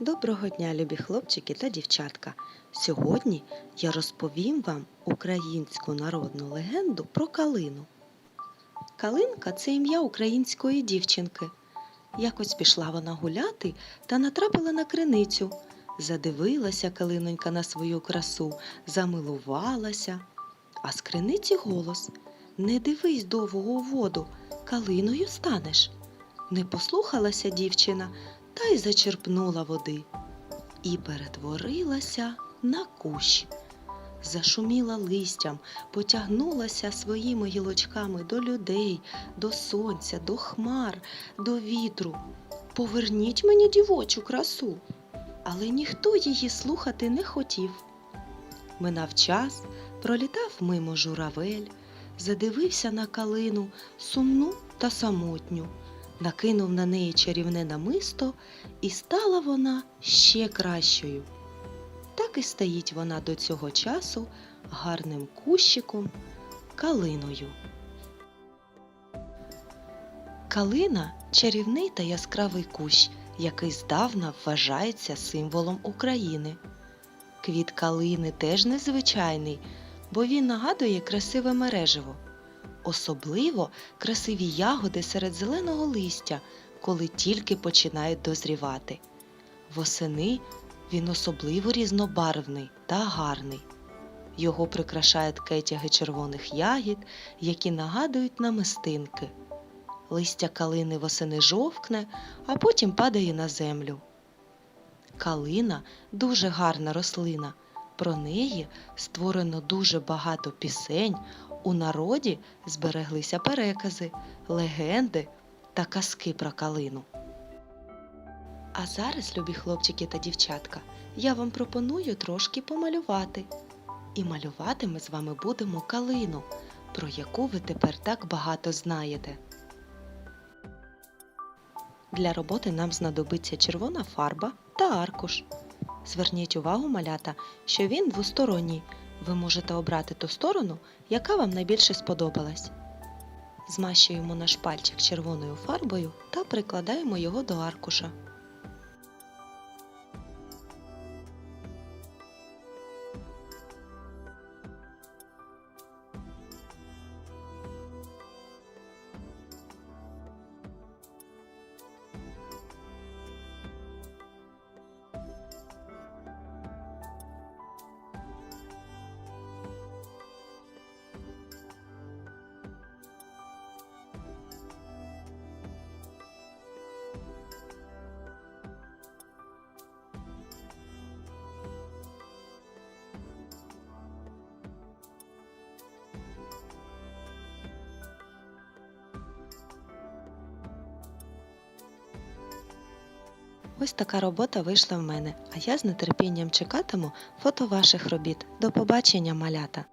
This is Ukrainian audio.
Доброго дня, любі хлопчики та дівчатка. Сьогодні я розповім вам українську народну легенду про калину. Калинка це ім'я української дівчинки. Якось пішла вона гуляти та натрапила на криницю. Задивилася калинонька на свою красу, замилувалася. А з криниці голос Не дивись довго у воду, калиною станеш. Не послухалася дівчина та й зачерпнула води і перетворилася на кущ. Зашуміла листям, потягнулася своїми гілочками до людей, до сонця, до хмар, до вітру. Поверніть мені дівочу красу. Але ніхто її слухати не хотів. Минав час, пролітав мимо журавель, задивився на калину сумну та самотню накинув на неї чарівне намисто, і стала вона ще кращою. Так і стоїть вона до цього часу гарним кущиком, калиною. Калина чарівний та яскравий кущ, який здавна вважається символом України. Квіт калини теж незвичайний, бо він нагадує красиве мереживо. Особливо красиві ягоди серед зеленого листя, коли тільки починають дозрівати. Восени він особливо різнобарвний та гарний. Його прикрашають кетяги червоних ягід, які нагадують намистинки. Листя калини восени жовкне, а потім падає на землю. Калина дуже гарна рослина. Про неї створено дуже багато пісень, у народі збереглися перекази, легенди та казки про калину. А зараз, любі хлопчики та дівчатка, я вам пропоную трошки помалювати. І малювати ми з вами будемо калину, про яку ви тепер так багато знаєте. Для роботи нам знадобиться червона фарба та аркуш. Зверніть увагу, малята, що він двосторонній. Ви можете обрати ту сторону, яка вам найбільше сподобалась. Змащуємо наш пальчик червоною фарбою та прикладаємо його до аркуша. Ось така робота вийшла в мене, а я з нетерпінням чекатиму фото ваших робіт. До побачення, малята!